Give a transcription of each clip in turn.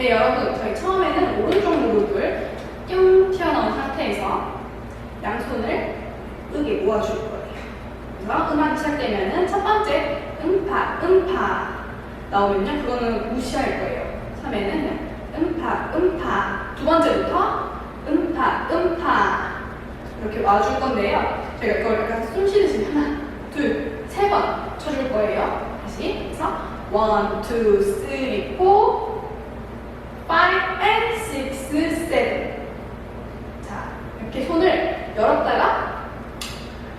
네, 여러분, 저희 처음에는 오른쪽 무릎을 뿅 튀어나온 상태에서 양손을 여기 모아줄 거예요. 그래서 음악이 시작되면은 첫 번째 음파, 음파 나오면요. 그거는 무시할 거예요. 3회는 음파, 음파. 두 번째부터 음파, 음파. 이렇게 와줄 건데요. 제가 그걸 약간 숨 쉬듯이 하나, 둘, 세 번 쳐줄 거예요. 다시. 해서, 원, 투, 쓰리, 포. 5 and 6, 7. 자, 이렇게 손을 열었다가,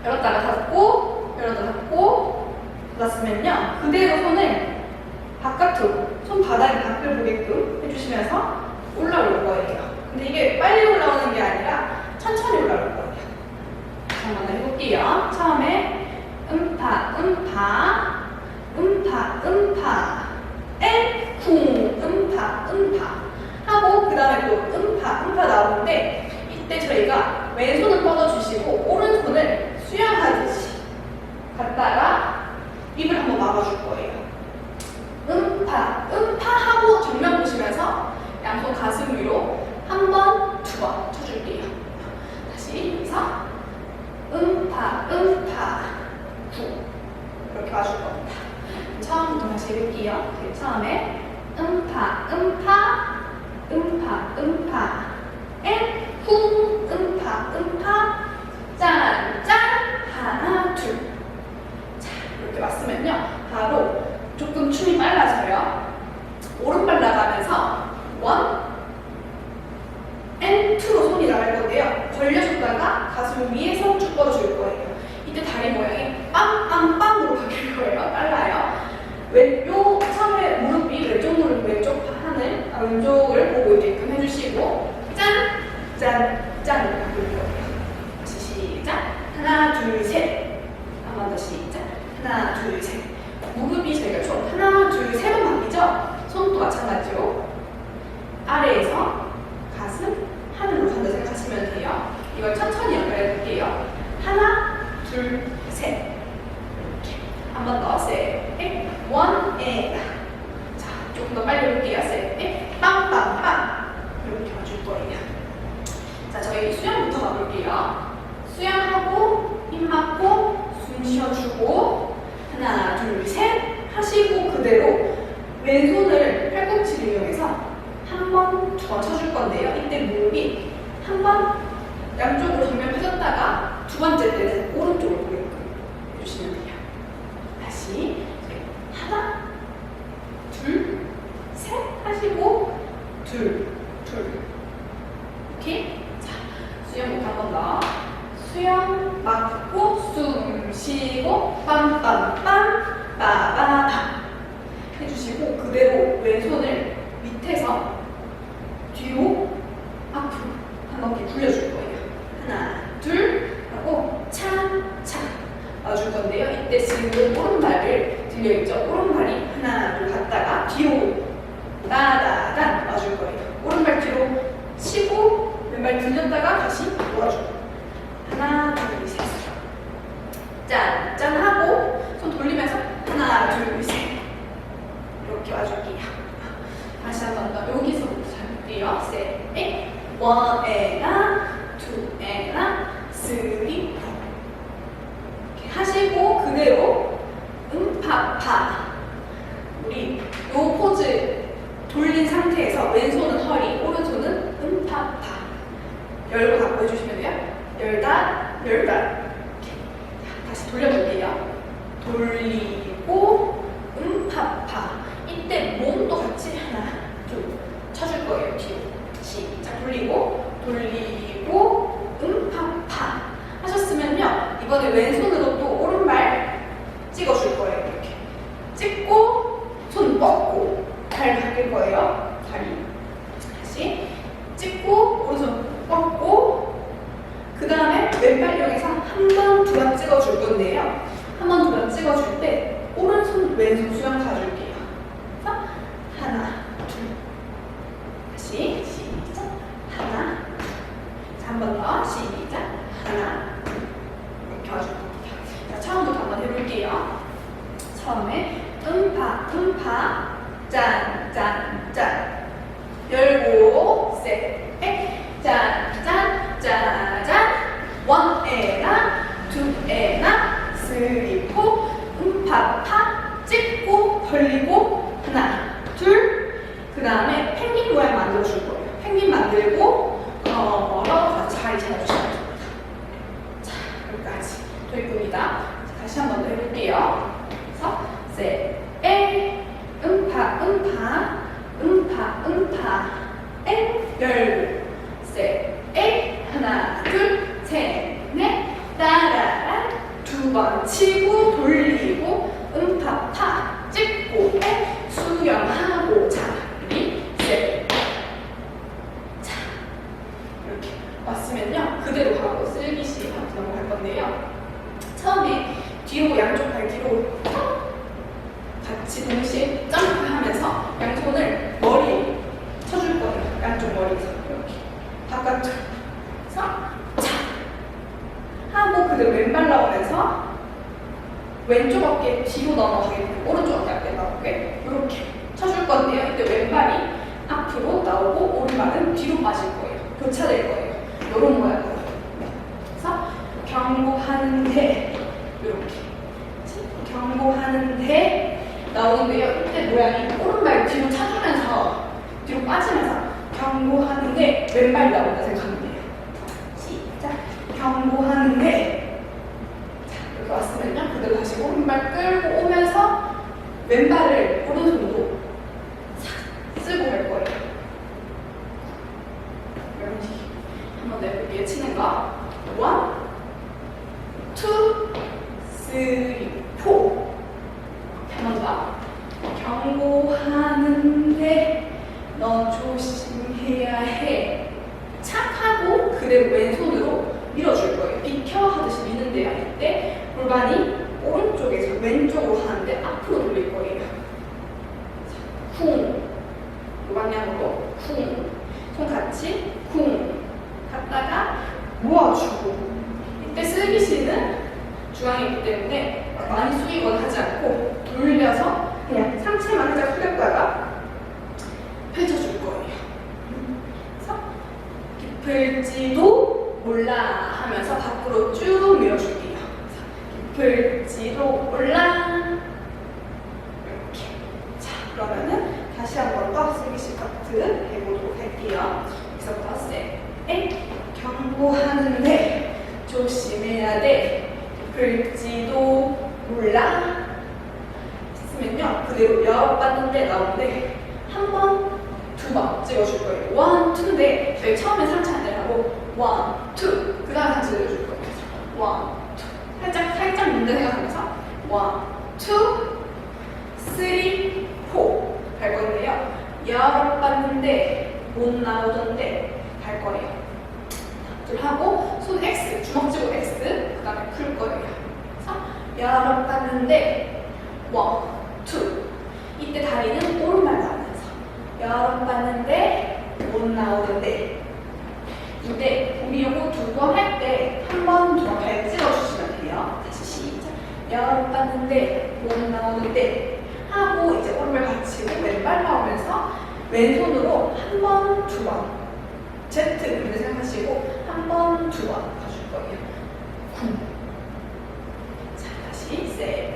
열었다가 닫고, 열었다가 닫고, 닫았으면요. 그대로 손을 바깥으로, 손바닥에 밖을 보게끔 해주시면서 올라올 거예요. 처음에 음파, 음파, 음파, 음파, 에, 쿵, 음파, 음파, 짠, 짠, 하나, 둘. 자, 이렇게 왔으면요. 바로 조금 춤이 빨라져요. 오른발 나가면서 원, 앤 투로 손이 나갈 건데요. 벌려줬다가 가슴 위에서 쭉 뻗어줄 거예요. 이때 다리 모양이 빵빵빵으로 바뀔 거예요. 빨라요. 왼쪽 처음에 무릎이 왼쪽 무릎 왼쪽 하늘 아, 왼쪽을 보고 있게끔 해주시고 짠, 짠, 짠으로 바뀔 거예요. 다시 시작. 하나, 둘, 셋. 한 번 더 시작. 하나, 둘, 셋. 무릎이 저희가 총 하나, 둘, 세 번 바뀌죠? 손도 마찬가지로 아래에서 가슴, 하늘로 간다 생각하시면 돼요. 이걸 천천히 연결해 볼게요. 하나, 둘, 셋. 이렇게. 한 번 더, 셋, 넷, 원, 에. 자, 조금 더 빨리 해볼게요. 셋, 넷, 빵 빵 빵. 이렇게 와줄 거예요. 자, 저희 수영부터 가볼게요. 수영하고, 힘 맞고, 숨 쉬어주고, 하나, 둘, 셋 하시고 그대로 왼손을 팔꿈치를 이용해서 한 번, 두번 쳐줄 건데요. 이때 무릎이 한 번 양쪽으로 정면 펴졌다가 두 번째 때는 오른쪽으로 보게끔 해주시면 돼요. 다시 하나, 둘, 셋 하시고 둘, 둘. 오케이? 자, 수영부터 한 번 더. 수영 맞고 숨 쉬고 빰빰빰 빠바밤 해 주시고 그대로 왼손을 밑에서 뒤로 앞으로 한 바퀴 굴려줄 거예요. 하나 둘 하고 차차 와줄 건데요. 이때 지금 오른발을 들려있죠? 오른발이 하나 둘 갔다가 뒤로 따다단 와줄 거예요. 오른발 뒤로 치고 왼발 들렸다가 다시 놓아줄 거예요. 하나, 둘, 셋. 짠, 짠 하고 손 돌리면서 하나, 둘, 셋. 이렇게 와줄게요. 다시 한 번 더. 여기서부터 넷. 원, 에나, 투, 에나, 쓰리, 포. 이렇게 하시고 그대로 음파 파. 우리 요 포즈 돌린 상태에서 왼손은 허리, 오른손은 음파 파. 열고 갖고 해주시면 돼요. 열다, 열다. 이렇게. 다시 돌려볼게요. 돌리고, 음파파. 이때 몸도 같이 하나, 둘, 쳐줄 거예요. 뒤로. 시작. 돌리고, 음파파. 하셨으면요. 이번에 왼손으로 또 오른발 찍어줄 거예요. 이렇게. 찍고, 손 뻗고, 발 바뀔 거예요. 다리. 다시. 찍고, 오른손 뻗고, 그 다음에 왼발 이용해서 한 번, 두 번 찍어줄 건데요. 한 번, 두 번 찍어줄 때 오른손, 왼손 수영 가줄게요. 그래서 하나, 둘. 다시 시작. 하나, 둘. 자, 한 번 더. 시작. 하나, 둘. 겁니다. 자, 처음부터 한번 해볼게요. 처음에 음파, 음파, 짠, 짠, 짠. 열고 셋넷 짠짠 짜잔 원에나 투에나 쓰리 포 음파파 찍고 벌리고 하나 둘 그 다음에 펭귄 모양 만들어줄 거예요 펭귄 만들고 자리 잡아주시면 됩니다. 자 여기까지 자, 다시 한 번 더 해볼게요. 그래서 셋에 음파 음파 음파 음파 엔 열고 셋에 하나 둘 셋 넷 따라라. 두 번 치고 돌리고 음파파 찍고 에 수영하고 자리 셋 자, 이렇게 왔으면요 그대로 가고 쓸기시 파트 넘어갈 건데요 처음에 뒤로 양쪽 발 뒤로 턱 같이 동시에 점프하면서 양손을 머리에 쳐줄 거예요 양쪽 머리에서 이렇게 바깥쪽 그래서 차 하고 그대로 왼발 나오면서 왼쪽 어깨 뒤로 넘어가게 오른쪽 어깨 앞에 나오게 이렇게 쳐줄 건데요 이때 왼발이 앞으로 나오고 오른발은 뒤로 빠질 거예요 교차될 거예요 이런 모양으로 그래서 경고하는데 이렇게 경고 하는데 나오는데요 이때 모양이 오른발 뒤로 차주면서 뒤로 빠지면서 경고하는데 왼발이 나온다 생각하면 돼요 시작. 경고하는데. 자 이렇게 왔으면요. 그대로 다시 오른발 끌고 오면서 왼발을 오른손으로 싹 쓸고 갈 거예요. 이런 식으로. 한번 내볼게요. 치는 거. 원, 투, 쓰리, 포 한번 더 경고하는데 너 조심해야 해 착하고 그대로 왼손으로 밀어줄 거예요. 비켜 하듯이 미는데요 이때 골반이 오른쪽에서 왼쪽으로 하는데 앞으로 돌릴 거예요. 쿵, 이 방향으로 쿵, 손 같이 쿵. 갔다가 모아주고. 이때 슬기시는 중앙에 있기 때문에 많이 숙이거나 하지 않고 돌려서 그냥 상체만 살짝 숙였다가 펼쳐줄 거예요. 그래서 깊을지도 몰라 하면서 밖으로 쭉 밀어줄게요. 깊을지도 몰라 이렇게 자 그러면은 다시 한 번 더 슬기시 파트 해보도록 할게요. 여기서부터 셋 경고하는데 조심해야 돼. 글지도 몰라. 했으면요. 그대로 열받는데 나오는데 한 번, 두 번 찍어줄 거예요. 원, 투인데 저희 처음에 상체 안 내라고 원, 투. 그 다음 상체 내려줄 거예요. 원, 투. 살짝, 살짝 문제 생각하면서 원, 투, 쓰리, 포. 갈 건데요. 열받는데 못 나오던데 갈 거예요. 둘 하고 손 X 주먹 쥐고 X 그 다음에 풀 거예요. 그래서 여러 봤는데 원, 투 이때 다리는 오른발 나오면서 여러 봤는데 못 나오는데 이때 우리 요거 두번 할 때 한 번, 두번발 찍어주시면 돼요. 다시 시작. 봤는데 못 나오는데 하고 이제 오른발 받치고 왼발 나오면서 왼손으로 한 번, 두 번 Z 그렇게 생각하시고 한 번, 두 번 가줄 거예요. 쿵. 자, 다시 셋,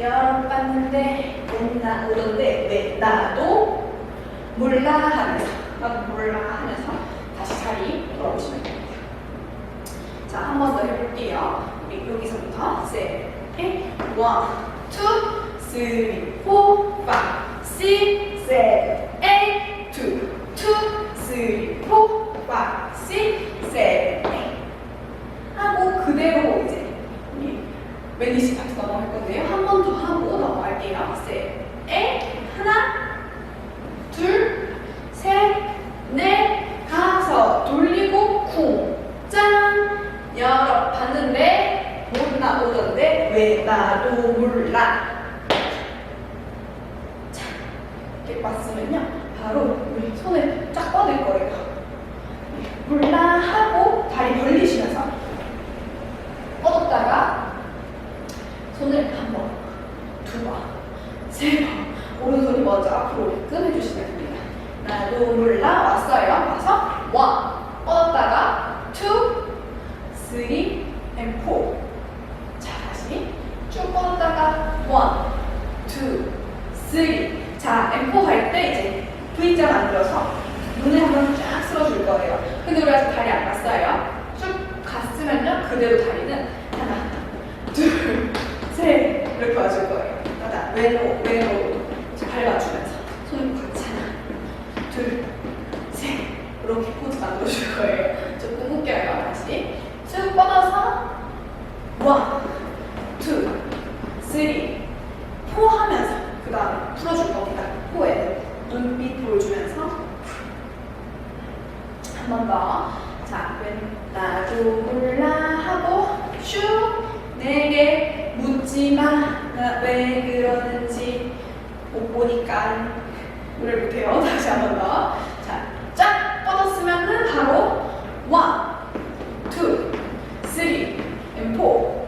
열 봤는데 못 나오던데 왜 나도 몰라 하면서 나도 몰라 하면서 다시 자리 돌아오시면 됩니다. 자, 한 번 더 해볼게요. 여기서부터 셋, 원, 투, 쓰리, 포, 파, 시, 셋, 에잇, 투, 투, 쓰리, 포, 파, 시, 셋, 에잇. 하고 그대로 이제 우리 웨니시 파트 넘어갈 건데요. 한 번 더 하고 넘어갈게요. 셋, 에 하나, 둘, 셋, 넷, 다섯, 돌리고 쿵, 짠, 여러 봤는데 못 나오던데 왜 나도 몰라. 자, 이렇게 왔으면요. 바로 우리 손을 쫙 뻗을 거예요. 몰라 하고 다리 벌리시면서 뻗었다가 손을 한 번, 두 번, 세 번, 오른손이 먼저 앞으로 오게끔 해주시면 됩니다. 나도 몰라 왔어요. 와서 one 뻗었다가 and four. 자 다시 쭉 뻗었다가 one, two, three. 자 and four 할때 이제 V자 만들어서 눈을 한번 쫙 쓸어줄 거예요. 우리 아직 다리 안 갔어요. 쭉 갔으면요 그대로 다리는 하나, 둘, 셋 이렇게 와줄 거예요. 하나 왼오 이제 밟아주면서 손을 같이 하나, 둘, 셋 이렇게 포즈 만들어줄 거예요. 조금 웃겨요. 다시 쭉 뻗어서 원, 투, 쓰리, 포 하면서 그 다음에 풀어줄 겁니다. 포에 눈빛 보여주면서 한 번 더. 자, 왼 나도 몰라 하고 슈 내게 묻지 마. 나 왜 그러는지 못 보니까 노래 못해요. 다시 한 번 더. 자, 쫙 뻗었으면은 바로 원, 투, 쓰리, 앤 포.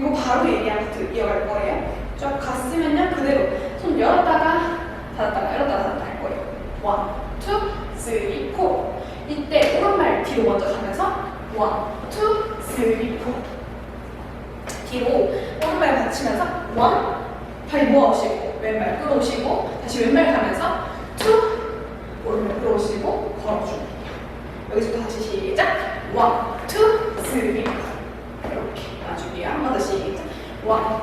그리고 바로 파트 이어갈 거예요. 쫙 갔으면요 그대로 손 열었다가 닫았다가 열었다가 닫았다 할 거예요. 원, 투, 쓰리, 포. 이때 오른발 뒤로 먼저 가면서 원, 투, 쓰리, 포. 뒤로 오른발 받치면서 원, 다리 모아오시고 왼발 끌어오시고 다시 왼발 가면서 투, 오른발 끌어오시고 걸어주면 돼요. 여기서부터 다시 시작. 원, 투, 쓰리, 포. 이렇게 놔줄게요. 한 번 더 시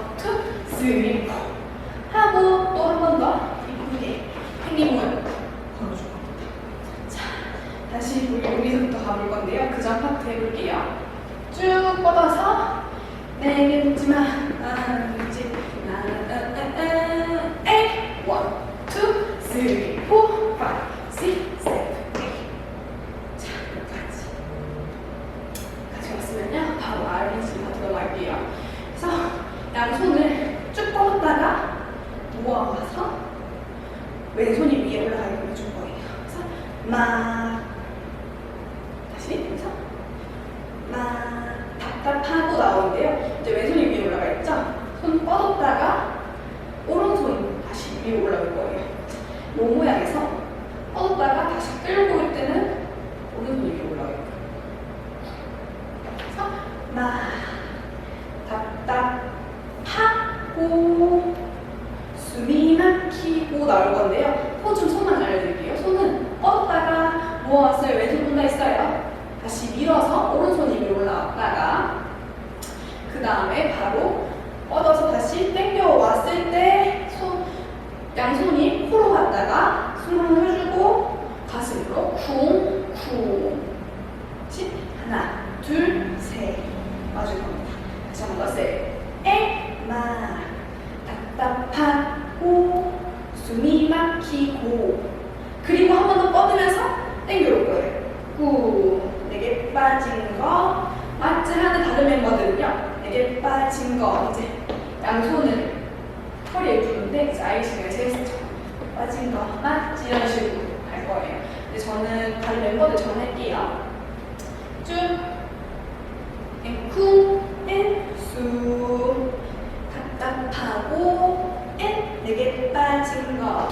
답답하고 엔, 내게 빠진 거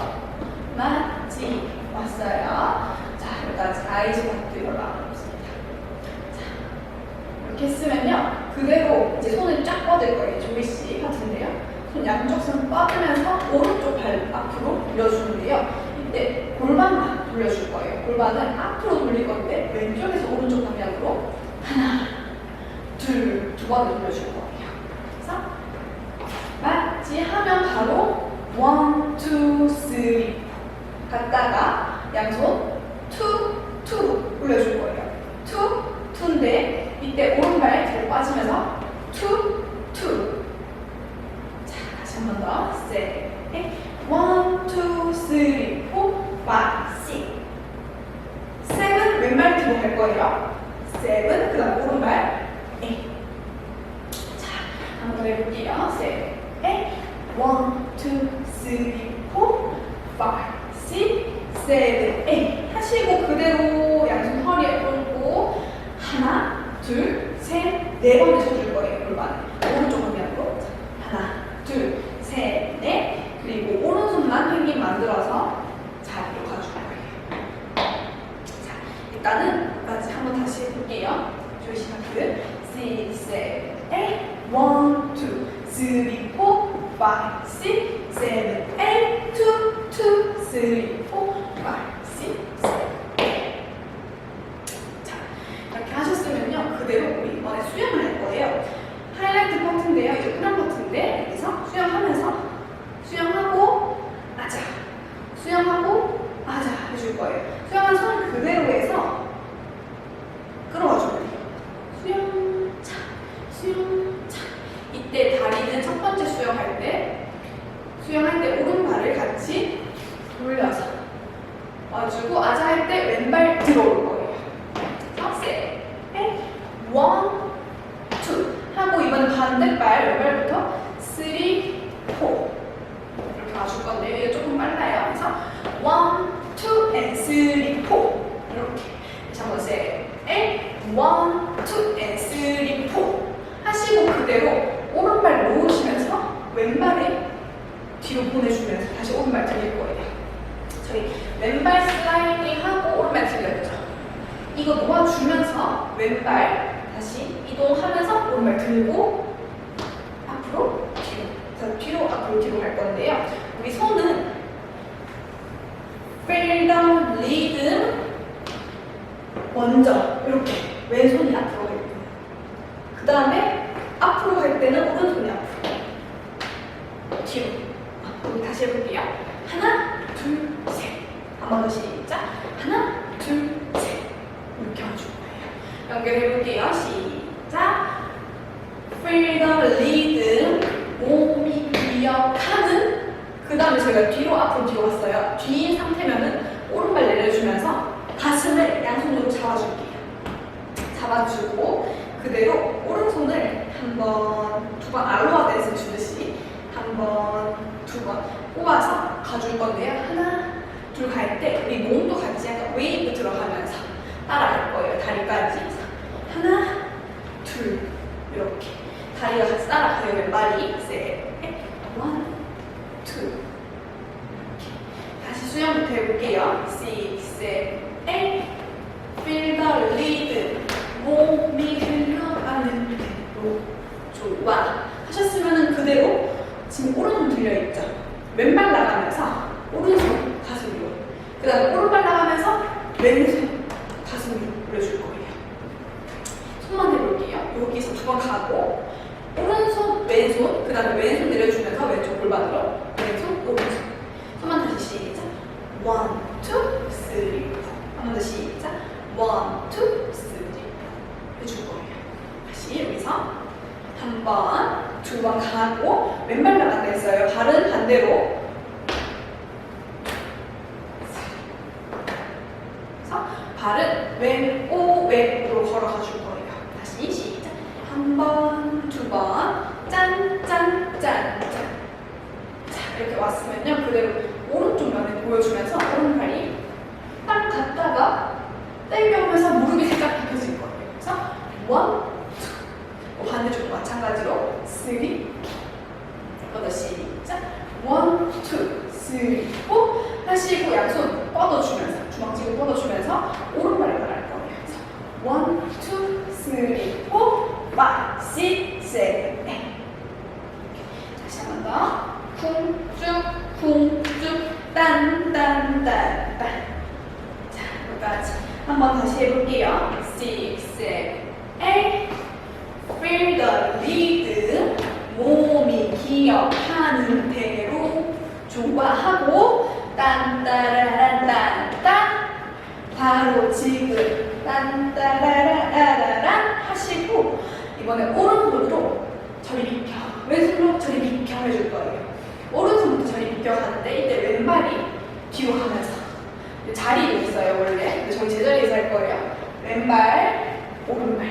맞지? 왔어요. 자, 여기까지 아이즈 파트 올라가겠습니다. 자, 이렇게 했으면요. 그대로 이제 손을 쫙 뻗을 거예요. 조이씨 파트인데요. 손 양쪽 손 뻗으면서 오른쪽 발 앞으로 돌려주는데요. 이때 골반만 돌려줄 거예요. 골반은 앞으로 돌릴 건데 왼쪽에서 오른쪽 방향으로 하나, 둘, 두 번을 돌려줄 거예요. 맞지 하면 바로 원, 투, 쓰리 갔다가 양손 투, 투로 올려줄 거예요. 투, 투인데 이때 오른발 뒤로 빠지면서 투, 투. 자, 다시 한 번 더. 셋, 넷. 원, 투, 쓰리, 포, 파이브, 식. 세븐 왼발 뒤로 갈 거예요. 세븐 그다음 오른발 에잇. 자, 한 번 더 해볼게요. 셋, 넷. 원, 투, 쓰리, 포, 파이브, 식, 세븐, 에잇. 하시고 그대로 양손 허리에 올고 하나, 둘, 셋, 네 번 해줘줄 거예요. 골반 오른쪽 방향으로 하나, 둘, 셋, 넷. 그리고 오른손만 펭귄 만들어서 자 일단은 한번 다시 해볼게요. 조시하트 six, seven, eight, one, two, three, four, five, six, seven, eight, two, two, three, four, five, six, seven, eight. 자, 이렇게 하셨으면요. 그대로 우리 이번에 수영을 할 거예요. 하이라이트 파트인데요. 이제 후렴 파트인데 여기서 수영하면서 수영하고 아자 수영하고 아자 해줄 거예요. 수영한 손 그대로 해서 끌어와 줘야 돼요. 수영차 수영차 이때 다리는 첫 번째 수영할 때 수영할 때 오른발을 같이 돌려서 와주고 아자 할 때 왼발 들어올 거예요. 세, 원, 투 하고 이번엔 반대발 왼발부터 쓰리, 포 이렇게 와줄 건데요. 이게 조금 빨라요. 그래서 원, 투, 앤 쓰리, 포 이렇게 다시 한번 세, 원, 투, 앤 쓰리, 포 하시고 그대로 오른발 놓으시면서 왼발에 뒤로 보내주면서 다시 오른발 들릴 거예요. 저희 왼발 슬라이딩 하고 오른발 들렸죠. 이거 놓아주면서 왼발 다시 이동하면서 오른발 들고 앞으로 뒤로 그래서 뒤로 앞으로 뒤로 갈 건데요. 우리 손은 필더 리듬 먼저 이렇게 왼손이 앞으로 갈 거예요. 그 다음에 앞으로 갈 때는 오른손이 앞으로 뒤로 아, 우리 다시 해볼게요. 하나 둘 셋 한번 더 시작 하나 둘 셋 이렇게 해줄 거예요. 연결해 볼게요. 시작. The rhythm. 몸이 기억하는. 그 다음에 저희가 뒤로 앞으로 뒤로 갔어요. 뒤인 상태면은 오른발 내려주면서 가슴을 양손으로 잡아줄게요. 잡아주고 그대로 오른손을 한 번, 두 번 알로하 댄스 주듯이 한 번, 두번 뽑아서 가줄 건데요. 하나, 둘 갈 때 우리 몸도 같이 약간 웨이브 들어가면서 따라갈 거예요. 다리까지. 하나, 둘, 이렇게. 다리가 같이 따라가요. 왼발이. 셋, 원, 투. 이렇게. 다시 수영부터 해볼게요. six, seven, eight. Feel the rhythm. 몸이 흘러가는 대로. 좋아. 하셨으면 그대로 지금 오른손 들려있죠? 왼발 나가면서 오른손 가슴 위로. 그 다음에 오른발 나가면서 왼손 가슴 위로 올려줄 거예요. 손만 해볼게요. 여기서 두 번 가고 오른손, 왼손, 그 다음에 왼손 내려주면서 왼쪽 골반으로 왼손, 오른손. 손만 다시 시작. 원, 투, 쓰리, 포. 한번 더 시작. 원, 투, 쓰리, 포. 해줄 거예요. 다시 여기서 한 번, 가고 왼발 나간다 했어요. 발은 반대로. 그래서 발은 왼오 왼으로 걸어가 줄 거예요. 다시 시작. 한 번, 두 번, 짠, 짠, 짠, 짠. 자, 이렇게 왔으면요. 그대로 오른쪽 면을 보여주면서 오른팔이 딱 갔다가 땡겨오면서 무릎이 살짝 굽혀질 거예요. 그래서 원, 투. 어, 반대쪽도 마찬가지로 쓰리. 한번더 시작. 원, 투, 쓰리, 포. 하시고 양손 뻗어주면서 주먹 쥐고 뻗어주면서 오른발을 따라할 거예요. 그래서 원, 투, 쓰리, 포, 파이, 식, 세븐, 에잇. 다시 한 번 더. 쿵쭉, 쿵쭉, 딴, 딴, 딴, 딴. 자, 여기까지. 한 번 다시 해볼게요. six, seven, eight. Feel the rhythm. 몸이 기억하는 대로 좋아하고 딴따라란딴딴 바로 지금 딴따라라라란 하시고 이번에 오른손으로 저리 비켜 왼손으로 저리 비켜 해줄 거예요. 오른손부터 저리 비켜 가는데 이때 왼발이 뒤로 가면서 자리도 있어요 원래. 저희 제자리에서 할 거예요. 왼발 오른발.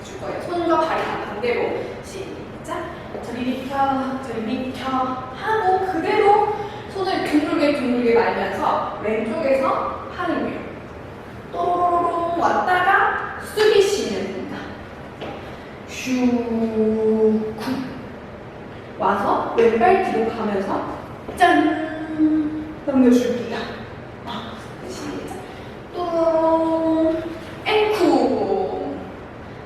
해줄 거예요. 손과 발이 다 반대로. 시작. 저리 비켜 저리 비켜 하고 그대로 손을 둥글게 둥글게 말면서 왼쪽에서 하는 거예요. 또로 왔다가 숙이시면 됩니다. 슈쿵 와서 왼발 뒤로 가면서 짠 넘겨줄게요. 아, 시작. 또 앵쿠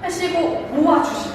하시고 모아주시고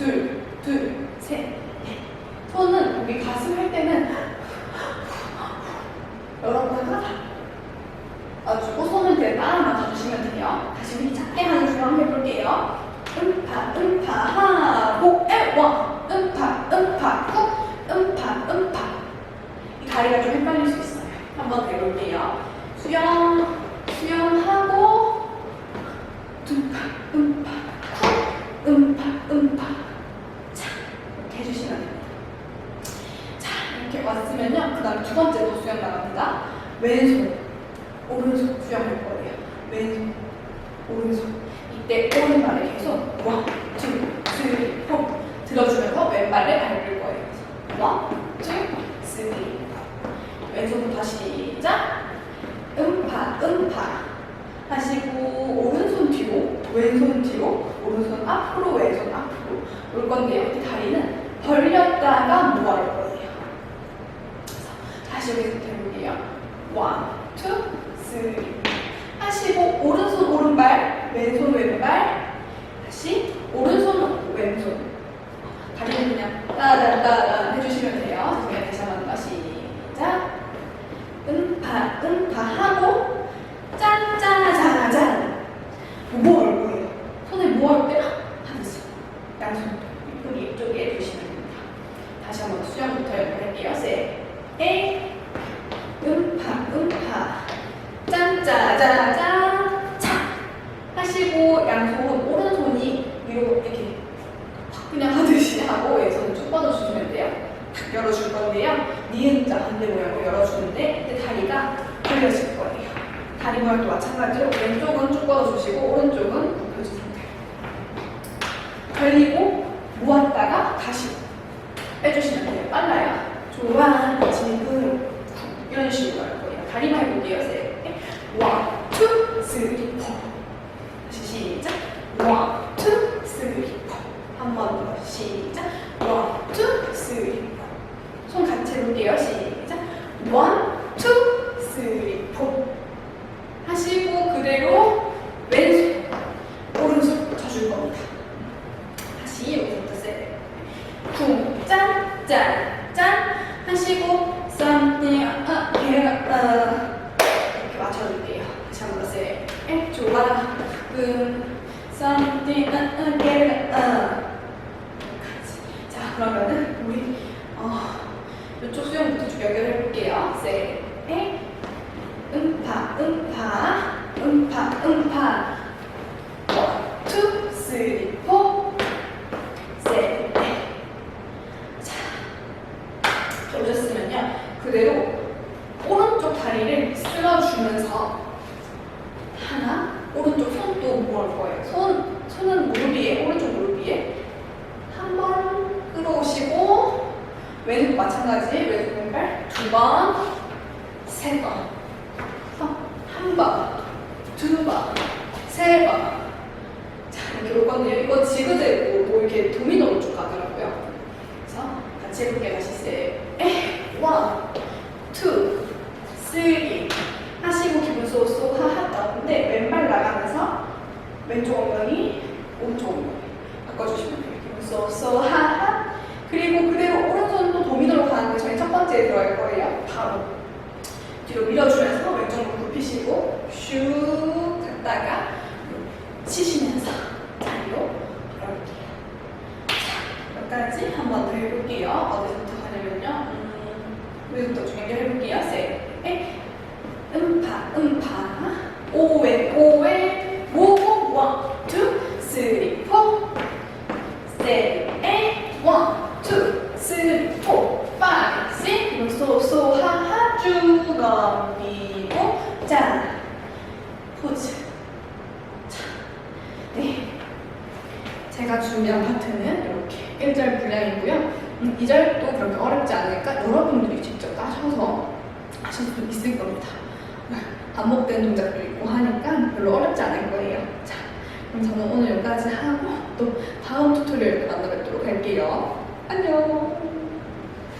둘, 둘, 셋, 넷. 손은 여기 가슴 할 때는 열었다가 놔주고 손을 그냥 따라 놔주시면 돼요. 다시 우리 작게 하는 중 한번 해볼게요. 음파, 음파, 하고, 애원, 음파, 음파, 후, 음파, 음파. 이 다리가 좀 헷갈릴 수 있어요. 한번 더 해볼게요. 수영, 수영하고, 음파, 음파, 후, 음파, 음파. 자, 이렇게 해주시면 됩니다. 자, 이렇게 왔으면요. 그 다음 두 번째로 수영 나갑니다. 왼손, 오른손 수영할 거예요. 왼손, 오른손. 이때 오른발에 계속 원, 투, 쓰리, 포 들어주면서 왼발을 밟을 거예요. 원, 투, 쓰리, 포. 왼손부터 시작. 음파, 음파. 하시고 오른손 뒤로, 왼손 뒤로, 오른손 앞으로, 왼손 앞으로 올 건데요. 다리는 벌렸다가 모아올 거예요. 다시 여기서 해볼게요. 원, 투, 쓰리. 하시고 오른손 오른발, 왼손 왼발. 다시 오른손 왼손. 다리는 그냥 따다따다 해주시면 돼요. 죄송해요. 다시 한번 더 시작. 음파, 음파 하고 짠짜자잔. 뭐 할 거예요? 손에 뭐 할 때 하면서 양손 여기 이쪽에 두시면 됩니다. 다시 한번 수영부터 연결할게요. 세, 에, 음파, 음파, 짠짜자잔, 차 하시고 양손 오른손이 위로 이렇게 확 그냥 하듯이 하고 왼손 쭉 뻗어주시면 돼요. 탁 열어줄 건데요. 니은 자 반대 모양으로 열어주는데 이때 다리가 벌려질 거예요. 다리 모양도 마찬가지로 왼쪽은 쭉 뻗어주시고 오른쪽은 굽혀진 상태. 벌리고 모았다가 다시 빼주시면 돼요. 빨라요. 좋아, 지금 이런 식으로 할 거예요. 다리만 해볼게요. 세. 원, 투, 쓰리, 포. 다시 시작. 원, 투, 쓰리, 포. 한 번 더 시작. 원, 투, 쓰리, 포. 손 같이 해볼게요. 시작. 원, 투, 쓰리, 포. 하시고 그대로 왼손, 오른손 쳐줄 겁니다. 다시 여기서부터 세. 쿵, 짠, 짠, 짠 하시고 something, 아, here, 아. 이렇게 맞춰줄게요. 다시 한번 세. 에, 좋아. 음, something, 아, 아, here, 아. 자, 그러면은 우리 어, 이쪽 수영부터 쭉 연결해볼게요. 세. 에, 음파, 음파, 음파, 음파. 원, 투, 쓰리, 포. 셋, 넷. 자, 오셨으면요. 그대로 오른쪽 다리를 쓸어주면서 하나, 오른쪽 손도 모을 거예요. 손, 손은 무릎 위에, 오른쪽 무릎 위에 한 번 끌어오시고 왼손 마찬가지, 왼손 왼발 두 번, 세 번, 어, 한 번, 두 번, 세 번. 자, 이렇게 올 건데요. 이거 지그재그 뭐 이렇게 도미노로 쭉 가더라고요. 그래서 같이 해볼게요. 다시 세. 에, 원, 투, 쓰리. 하시고 기분 쏘쏘 하하 나오는데 왼발 나가면서 왼쪽 엉덩이, 오른쪽 엉덩이 바꿔주시면 돼요. 기분 쏘쏘 하하. 그리고 그대로 오른손도 도미노로 가는데 저희 첫 번째에 들어갈 거예요. 바로 뒤로 밀어주면서 왼쪽 무릎 굽히시고 슉 갔다가 치시면서 자리로 돌아올게요. 자, 몇 가지 한번 더 해볼게요. 어디서부터 가냐면요. 음, 여기부터 좀 연결해볼게요. 세, 에, 음파, 음파, 오에, 오에, 모고, 원, 투, 쓰리, 포, 세, 에, 원, 투, 쓰리, 포, 파이, 식, 소소, 하하, 쭉 넘기고, 짠, 포즈. 자, 네. 제가 준비한 파트는 이렇게 1절 분량이고요. 음, 이 절도 그렇게 어렵지 않으니까 여러분들이 직접 따셔서 하실 수 있을 겁니다. 네, 반복된 동작도 있고 하니까 별로 어렵지 않을 거예요. 자, 그럼 저는 오늘 여기까지 하고 또 다음 튜토리얼 때 만나 뵙도록 할게요. 안녕!